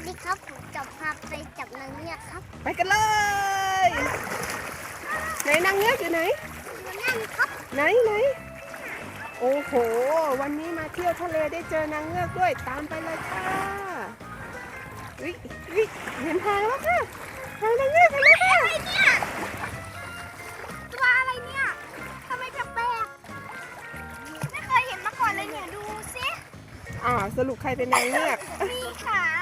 วัสดีครับ ผมจะพาไปจับนางเงือกครับ ไปกันเลย ไหนนางเงือกอยู่ไหนอยู่นั่นครับไหนไหนโอ้โห วันนี้มาเที่ยวทะเลได้เจอนางเงือกด้วย ตามไปเลยค่ะวิวิเห็นทางแล้วค่ะทางนางเงือกไปเลยค่ะอะไรเนี่ยตัวอะไรเนี่ยทำไมแปลกๆไม่เคยเห็นมาก่อนเลยเนี่ย ดูสิ อ่า สรุปใครเป็นนางเงือก มีขา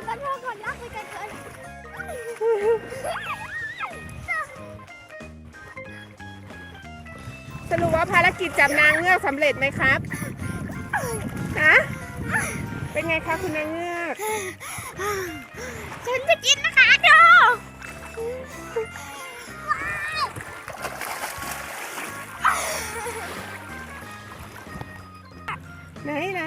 ษขอโทษก่อนนะไปกันเถอะสรุปว่าภารกิจจับนางเงือกสำเร็จไหมครับฮะเป็นไงคะคุณนางเงือกฉันจะกินนะคะเธอไหนไหน